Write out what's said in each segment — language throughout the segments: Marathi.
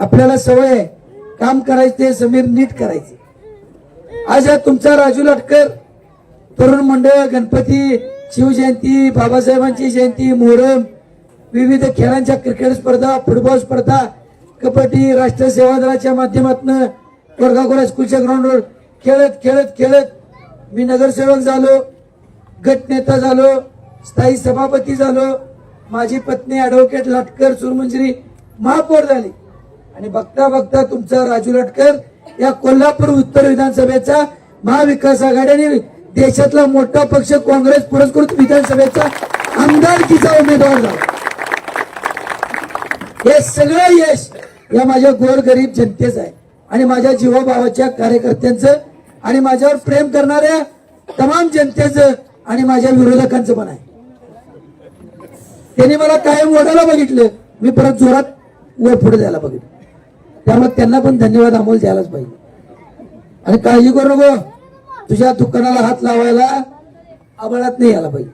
आपल्याला सवय आहे. काम करायचे समीर नीट करायचे. आज हा तुमचा राजू लटकर तरुण मंडळ गणपती शिवजयंती बाबासाहेबांची जयंती मोहरम विविध खेळांच्या क्रिकेट स्पर्धा फुटबॉल स्पर्धा कबड्डी राष्ट्रीय सेवा दलाच्या माध्यमातून वर्गाकोरा स्कूलच्या ग्राउंडवर खेळत खेळत खेळत मी नगरसेवक झालो गटनेता झालो स्थायी सभापती झालो माझी पत्नी ॲडव्होकेट लटकर सुरमंजरी महापौर झाली. आणि बघता बघता तुमचा राजू लटकर या कोल्हापूर उत्तर विधानसभेचा महाविकास आघाडीने देशातला मोठा पक्ष काँग्रेस पुरस्कृत विधानसभेचा आमदारकीचा उमेदवार झाला. हे सगळं यश या माझ्या गोरगरीब जनतेचं आहे. आणि माझ्या जीवाभावाच्या कार्यकर्त्यांचं आणि माझ्यावर प्रेम करणाऱ्या तमाम जनतेचं आणि माझ्या विरोधकांचं पण आहे. त्यांनी मला कायम ओढायला बघितलं. मी परत जोरात वर पुढे द्यायला बघितलं. त्यामुळे त्यांना पण धन्यवाद अमोल द्यायलाच पाहिजे. आणि काळजी करू नको. तुझ्या दुकानाला हात लावायला आबळात नाही यायला पाहिजे.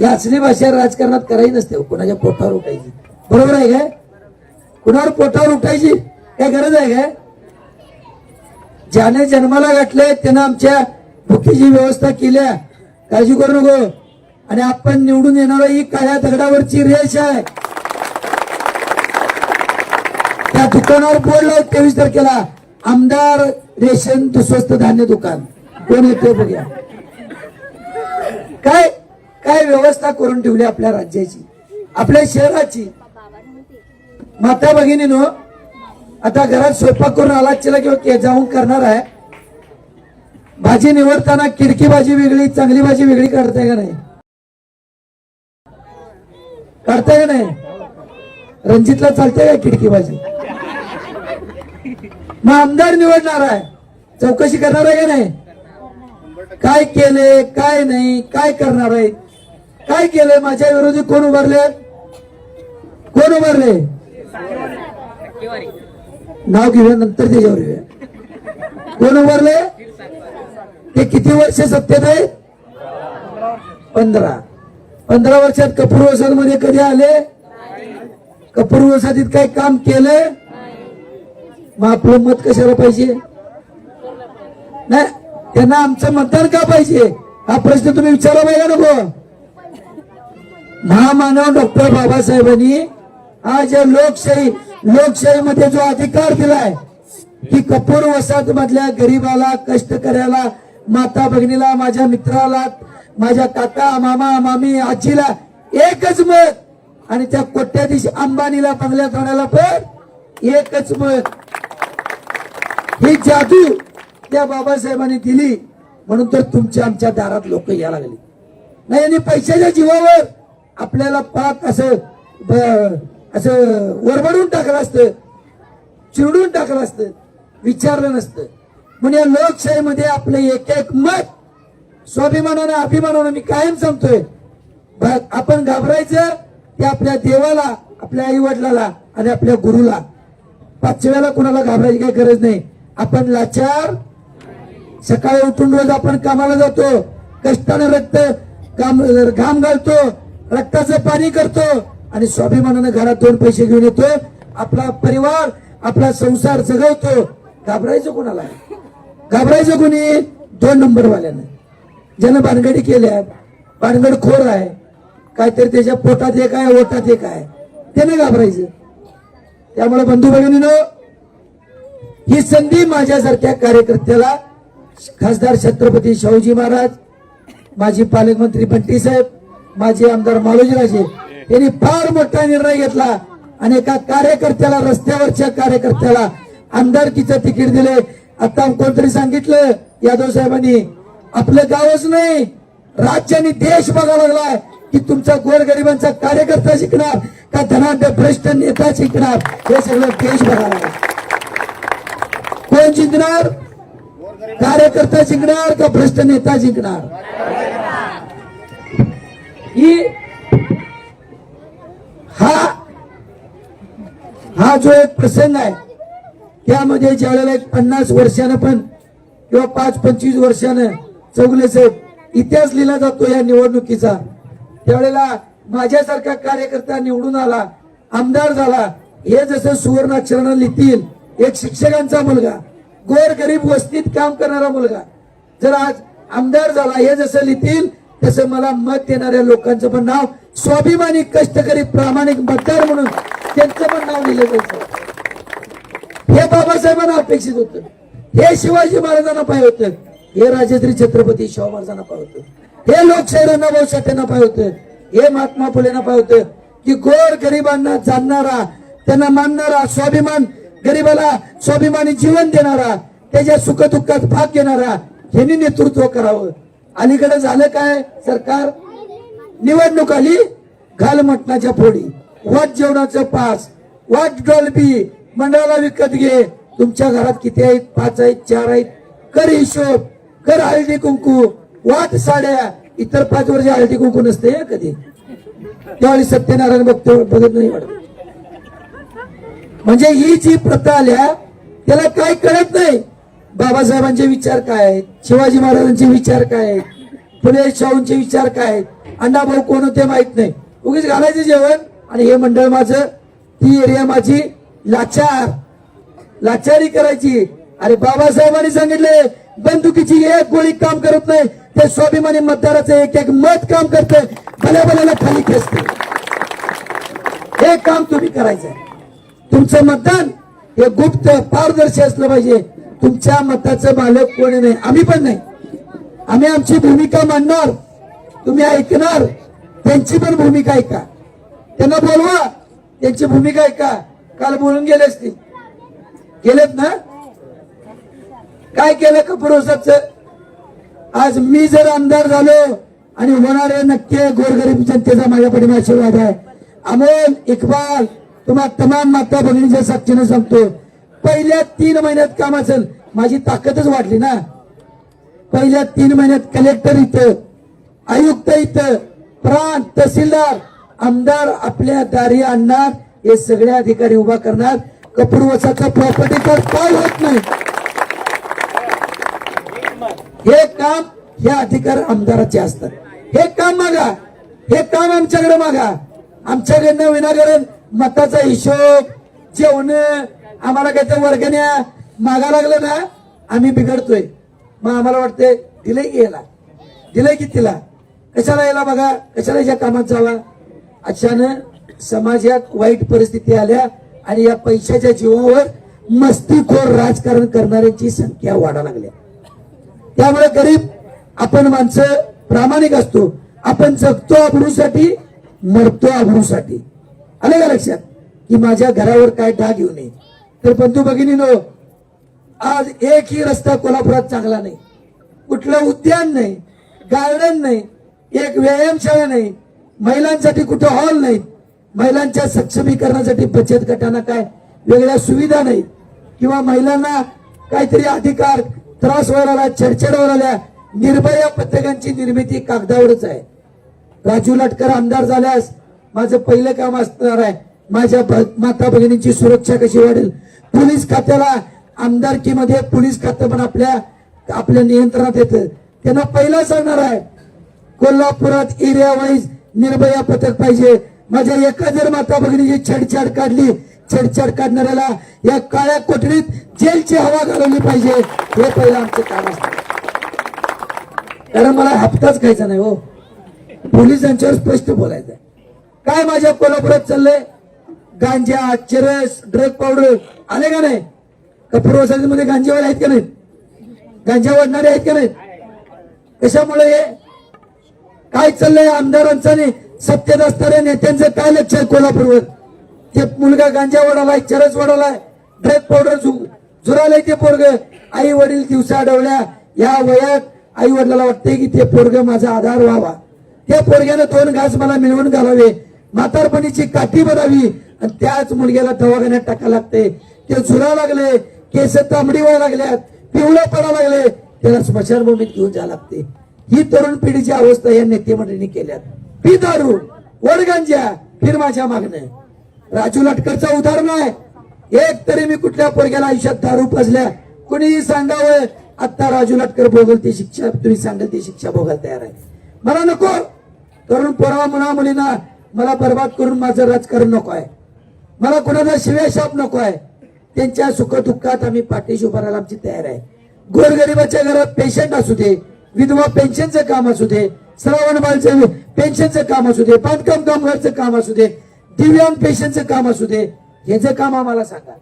या असली भाषा राजकारणात करायची नसते कोणाच्या पोटावर उठायची. बरोबर आहे काय कुणावर पोटावर उठायची? काय गरज आहे काय ज्याने जन्माला गाठले त्यानं आमच्या भुकीची व्यवस्था केल्या. काळजी करू नको. आणि आपण निवडून येणार ही काळ्या दगडावरची रेष आहे. त्या दुकानावर बोर्ड तेवीस तारखेला आमदार रेशन स्वस्त धान्य दुकान. कोण येते बघूया. काय काय व्यवस्था करून ठेवली आपल्या राज्याची? आपल्या शहराची? माता भगिनीनो आता घरात स्वयंपाक करून आला चला किंवा जाऊन करणार आहे. भाजी निवडताना किडकी भाजी वेगळी चांगली भाजी वेगळी काढताय का नाही? काढताय का नाही? रणजितला चालते का खिडकी भाजी? मग आमदार निवडणार आहे. चौकशी करणार आहे का नाही? काय केले काय नाही काय करणार आहे? काय केलंय माझ्या विरोधी कोण उभारले? कोण उभारले? नाव घेऊया नंतर त्याच्यावर येऊया. कोण उभारले? ते किती वर्ष सत्तेत आहे पंधरा. पंधरा वर्षात कपूर वसादमध्ये कधी आले? कपूर वसादीत काही काम केलंय? मग आपलं मत कशाला पाहिजे? नाही त्यांना आमचं मतदान का पाहिजे? हा प्रश्न तुम्ही विचारला पाहिजे नको? महामानव डॉक्टर बाबासाहेबांनी हा जे लोकशाही लोकशाहीमध्ये जो अधिकार दिलाय की कपूर वसाहत मधल्या गरीबाला कष्टकऱ्याला माता भगिनीला माझ्या मित्राला माझ्या काका मामा मामी आजीला एकच मत. आणि त्या कोट्याधीश अंबानीला बंगल्या राहण्याला पण एकच मत. ही जादू त्या बाबासाहेबांनी दिली म्हणून तर तुमच्या आमच्या दारात लोक यायला लागली. नाही आणि पैशाच्या जीवावर आपल्याला पाक असं ब- असं वरबडून टाकलं असतं चिरडून टाकलं असतं विचारलं नसतं. म्हणून या लोकशाहीमध्ये आपलं एक एक मत स्वाभिमानानं अभिमानानं मी कायम सांगतोय. आपण घाबरायचं ते आपल्या देवाला आपल्या आई वडिलाला आणि आपल्या गुरुला. पाचव्याला कुणाला घाबरायची काही गरज नाही. आपण लाचार. सकाळी उठून रोज आपण कामाला जातो. कष्टाने रक्त काम घाम घालतो. रक्ताचं पाणी करतो. आणि स्वाभिमानानं घरात दोन पैसे घेऊन येतो. आपला परिवार आपला संसार जगवतो. घाबरायचं कोणाला? घाबरायचं कोणी? दोन नंबरवाल्यानं. ज्यानं भानगडी केल्या भानगड खोर आहे. काहीतरी त्याच्या पोटात एक आहे ओटात एक आहे. त्याने घाबरायचं. त्यामुळे बंधू भगिनीनं ही संधी माझ्यासारख्या कार्यकर्त्याला खासदार छत्रपती शाहूजी महाराज माजी पालकमंत्री बंटी साहेब माजी आमदार मालोजीराजे यांनी फार मोठा निर्णय घेतला आणि एका कार्यकर्त्याला रस्त्यावरच्या कार्यकर्त्याला आमदारकीचं तिकीट दिले. आता कोणतरी सांगितलं यादव साहेबांनी आपलं गावच नाही राज्याने देश बघावा लागलाय की तुमचा गोरगरिबांचा कार्यकर्ता शिकणार का धनाढ्य भ्रष्ट नेता शिकणार? हे सगळं देश बघावा लागला कोण जिंकणार? कार्यकर्ता जिंकणार का भ्रष्ट नेता जिंकणार? ही हा हा जो एक प्रसंग आहे त्यामध्ये ज्यावेळेला एक पन्नास वर्षानं पण किंवा पाच पंचवीस वर्षानं चौगले साहेब इतिहास लिहिला जातो या निवडणुकीचा त्यावेळेला माझ्यासारखा कार्यकर्ता निवडून आला आमदार झाला हे जसं सुवर्ण अक्षरानं लिहितील एक शिक्षकांचा मुलगा गोर गरीब वस्तीत काम करणारा मुलगा. जर आज आमदार झाला हे जसं लिहितील तसं मला मत देणाऱ्या लोकांचं पण नाव स्वाभिमानी कष्टकरी प्रामाणिक मतदार म्हणून त्यांचं पण नाव लिहिलं जायचं. हे बाबासाहेबांना अपेक्षित होतं. हे शिवाजी महाराजांना पाहिजे होतं. हे राजश्री छत्रपती शाहू महाराजांना पाहिजे होतं. हे लोकशाही रणभाऊ साठेंना पाहिजे होतं. हे महात्मा फुलेंना पाहिजे होतं. की गोर गरिबांना जाणणारा त्यांना मानणारा स्वाभिमान गरिबाला स्वाभिमानी जीवन देणारा त्याच्या सुखदुःखात भाग घेणारा ह्यांनी नेतृत्व करावं. अलीकडे झालं काय? सरकार निवडणूक आली घाल मटणाच्या फोडी. वाट जेवणाचं पास. वाट डॉल्बी मंडळाला विकत घे. तुमच्या घरात किती आहेत? पाच आहेत चार आहेत? कर हिशोब. कर हळदी कुंकू. वाट साड्या. इतर पाच वर्ष हळदी कुंकू नसते कधी? त्यावेळी सत्यनारायण बघतो बघत नाही वाटत. म्हणजे ही जी प्रथा आल्या त्याला काय कळत नाही. बाबासाहेबांचे विचार काय आहेत? शिवाजी महाराजांचे विचार काय आहेत? फुले शाहूंचे विचार काय आहेत? अण्णाभाऊ कोण होते माहीत नाही. उगीच घालायचं जेवण आणि हे मंडळ माझं ती एरिया माझी लाचार. लाचारी करायची. अरे बाबासाहेबांनी सांगितले बंदुकीची एक गोळी काम करत नाही. ते स्वाभिमानी मतदाराचं एक एक मत काम करते. भल्या भल्याला खाली खेचते. हे काम तुम्ही करायचं तुमचं मतदान हे गुप्त पारदर्शी असलं पाहिजे. तुमच्या मताचं मालक कोणी नाही. आम्ही पण नाही. आम्ही आमची भूमिका मांडणार. तुम्ही ऐकणार. त्यांची पण भूमिका ऐका. त्यांना बोलवा. त्यांची भूमिका ऐका. काल बोलून गेले असते गेलेत ना? काय केलं कपूर आज मी जर आमदार झालो आणि होणारे नक्की गोरगरीब जनतेचा माझ्या पाठीमा आशीर्वाद आहे. अमोल इकबाल तुम्हा तमाम माता भगिनीच्या साक्षीनं सांगतो पहिल्या तीन महिन्यात काम असेल माझी ताकदच वाढली ना. पहिल्या तीन महिन्यात कलेक्टर इथं आयुक्त इथं प्रांत तहसीलदार आमदार आपल्या दारी आणणार हे सगळे अधिकारी उभा करणार. कपूरवसाचा तर काय होत नाही. हे काम हे अधिकार आमदाराचे असतात. हे काम मागा. हे काम आमच्याकडे मागा. आमच्याकडनं विनाकारण मताचा हिशोब जेवण आम्हाला काय ते वर्गण्या मागा लागलं ना आम्ही बिघडतोय. मग आम्हाला वाटतंय दिलंय की याला? दिलंय की तिला? कशाला याला बघा? कशाला याच्या कामात जावा? अचानक समाजात वाईट परिस्थिती आल्या आणि या पैशाच्या जीवावर मस्तीखोर राजकारण करणाऱ्यांची संख्या वाढा लागल्या. त्यामुळे गरीब आपण माणसं प्रामाणिक असतो. आपण जगतो अब्रूसाठी मरतो अब्रूसाठी आलं का लक्षात? की माझ्या घरावर काय डाग येऊ नये. तर बंधू भगिनीनो आज एकही रस्ता कोल्हापुरात चांगला नाही. कुठलं उद्यान नाही गार्डन नाही एक व्यायामशाळा नाही महिलांसाठी कुठं हॉल नाही महिलांच्या सक्षमीकरणासाठी बचत गटांना काय वेगळ्या सुविधा नाही किंवा महिलांना काहीतरी अधिकार त्रास व्हायला आला, छेडछाड आल्या. निर्भया पथकांची निर्मिती कागदावरच आहे. राजू लटकर आमदार झाल्यास माझं पहिलं काम असणार आहे. माझ्या माता भगिनींची सुरक्षा कशी वाढेल? पोलीस खात्याला आमदारकीमध्ये पोलीस खातं पण आपल्या आपल्या नियंत्रणात येतं. त्यांना पहिला सांगणार आहे कोल्हापुरात एरिया वाईज निर्भया पथक पाहिजे. माझ्या एका जर माता भगिनीची छेडछाड काढली छेडछाड काढणाऱ्याला या काळ्या कोठडीत जेलची हवा घालवली पाहिजे. हे पहिलं आमचं काम असतं कारण मला हप्ताच खायचा नाही हो. पोलिसांच्यावर स्पष्ट बोलायचं काय माझ्या कोल्हापुरात चाललंय? गांजा चरस ड्रग पावडर आले का नाही? कपूर वसाहतीमध्ये गांजेवाले आहेत का नाही? गांजा वाढणारे आहेत का नाही? कशामुळे? हे काय चाललंय आमदारांचं आणि सत्तेत असणाऱ्या नेत्यांचं काय लक्ष आहे कोल्हापूरवर? ते मुलगा गांजा वडालाय चरस वडालाय ड्रग पावडर झुरालाय ते पोरग. आई वडील दिवसा अडवल्या या वयात आई वडिलाला वाटते की ते पोरग माझा आधार व्हावा. त्या पोरग्यानं दोन घास मला मिळवून घालावे. म्हातारपणीची काठी बनावी आणि त्याच मुलग्याला दवाखान्यात टाकायला लागते. ते झुरा लागले केस तांबडी व्हायला लागल्यात पिवळं पडा लागले. त्याला स्मशानभूमीत घेऊन जावं लागते. ही तरुण पिढीची अवस्था या नेते मंडळींनी केल्यात. पी दारू वडगांज्या फिर माझ्या मागणं राजू लटकरचं उदाहरण आहे. एक तरी मी कुठल्या पोरग्याला आयुष्यात दारू पाजल्या कुणीही सांगावं. आता राजू लटकर भोगल ती शिक्षा तुम्ही सांगाल ती शिक्षा भोगायला तयार आहे. मला नको. तरुण पोरा मुला मुलींना मला बर्बाद करून माझं राजकारण नको आहे. मला कोणाचा शिव्याशाप नको आहे. त्यांच्या सुखदुःखात आम्ही पाठीशी उभा राहायला आमची तयार आहे. गोरगरिबाच्या घरात पेशंट असू दे विधवा पेन्शनचं काम असू दे श्रावण बालचं पेन्शनचं काम असू दे बांधकाम कामगारचं काम असू दे दिव्यांग पेशंटचं काम असू दे ह्याचं काम आम्हाला सांगा.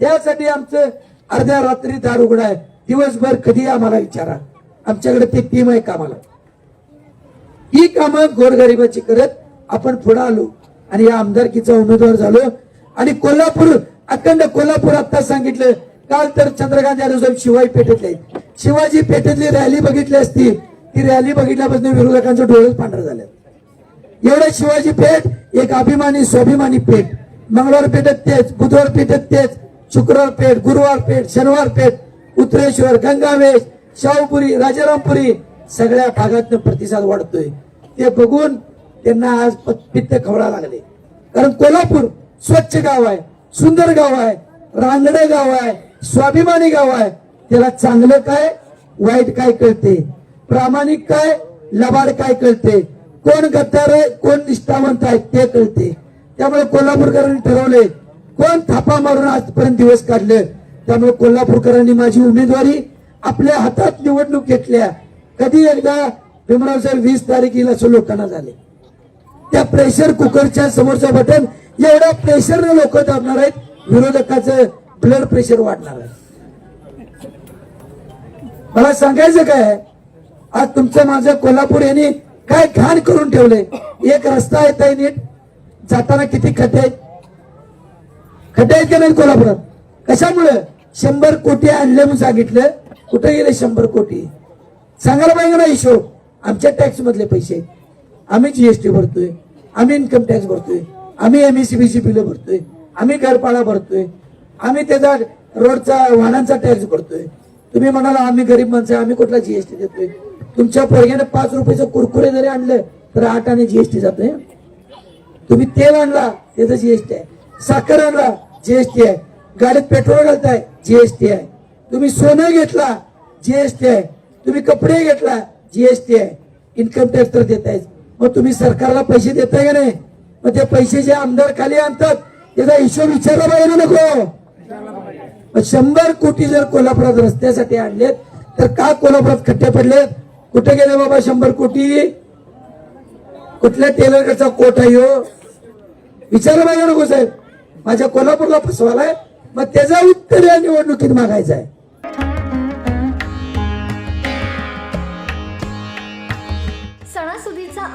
त्यासाठी आमचं अर्ध्या रात्री दार उघड आहे. दिवसभर कधी आम्हाला विचारा. आमच्याकडे ते टीम आहे कामाला. ही कामं गोरगरिबाची करत आपण पुढे आलो आणि या आमदारकीचा उमेदवार झालो. आणि कोल्हापूर अखंड कोल्हापूर आता सांगितलं काल तर चंद्रकांत यादव साहेब शिवाजी पेठेतले. शिवाजी पेठेतली रॅली बघितली असती. ती रॅली बघितल्यापासून विरोधकांचे डोळे पांढरे झाले. एवढं शिवाजी पेठ एक अभिमानी स्वाभिमानी पेठ. मंगळवार पेठेत तेच बुधवार पेठेत तेच शुक्रवार पेठ गुरुवार पेठ शनिवार पेठ उत्तरेश्वर गंगावेश शाहूपुरी राजारामपुरी सगळ्या भागातनं प्रतिसाद वाढतोय. ते बघून त्यांना आज पित्त खवळा लागले. कारण कोल्हापूर स्वच्छ गाव आहे सुंदर गाव आहे रांगडे गाव आहे स्वाभिमानी गाव आहे. त्याला चांगलं काय वाईट काय कळते? प्रामाणिक काय लबाड काय कळते? कोण गद्दार आहे कोण निष्ठावंत आहे ते कळते. त्यामुळे कोल्हापूरकरांनी ठरवले कोण थापा मारून आजपर्यंत दिवस काढले? त्यामुळे कोल्हापूरकरांनी माझी उमेदवारी आपल्या हातात निवडणूक घेतल्या. कधी एकदा भीमराव साहेब वीस तारखेला असं लोकांना झाले. त्या प्रेशर कुकरच्या समोरचं बटन एवढ्या प्रेशरने लोक दाबणार आहेत. विरोधकाचं ब्लड प्रेशर वाढणार आहे. मला सांगायचं काय आज तुमचं माझं कोल्हापूर यांनी काय घाण करून ठेवले एक रस्ता येत आहे नीट. जाताना किती खड्डे आहेत? खड्डे आहेत का नाही कोल्हापुरात? कशामुळे? शंभर कोटी आणले म्हणून सांगितलं. कुठे गेले शंभर कोटी? सांगायला पाहिजे ना हिशोब. आमच्या टॅक्स मधले पैसे. आम्ही जीएसटी भरतोय आम्ही इन्कम टॅक्स भरतोय आम्ही एमएससीबीसी बिल भरतोय आम्ही घरपाळा भरतोय आम्ही त्याचा रोडचा वाहनांचा टॅक्स भरतोय. तुम्ही म्हणाला आम्ही गरीब माणसं आम्ही कुठला जीएसटी देतोय? तुमच्या पोरग्याने पाच रुपयाचं कुरकुरे जरी आणलं तर आठ आणि जीएसटी जातोय. तुम्ही तेल आणला त्याचं जीएसटी आहे. साखर आणला जीएसटी आहे. गाडीत पेट्रोल घालताय जीएसटी आहे. तुम्ही सोनं घेतला जीएसटी आहे. तुम्ही कपडे घेतला जीएसटी आहे. इन्कम टॅक्स तर देताय मग तुम्ही सरकारला पैसे देताय का नाही? मग ते पैसे जे आमदार खाली आणतात त्याचा हिशोब विचारला पाहिजे नको. मग शंभर कोटी जर कोल्हापुरात रस्त्यासाठी आणलेत तर का कोल्हापुरात खट्टे पडलेत? कुठे गेले बाबा शंभर कोटी? कुठल्या टेलरकडचा कोट आहे हो? विचारलं पाहिजे नको साहेब. माझ्या कोल्हापूरला फसवालाय मग त्याचा उत्तर या निवडणुकीत मागायचं आहे.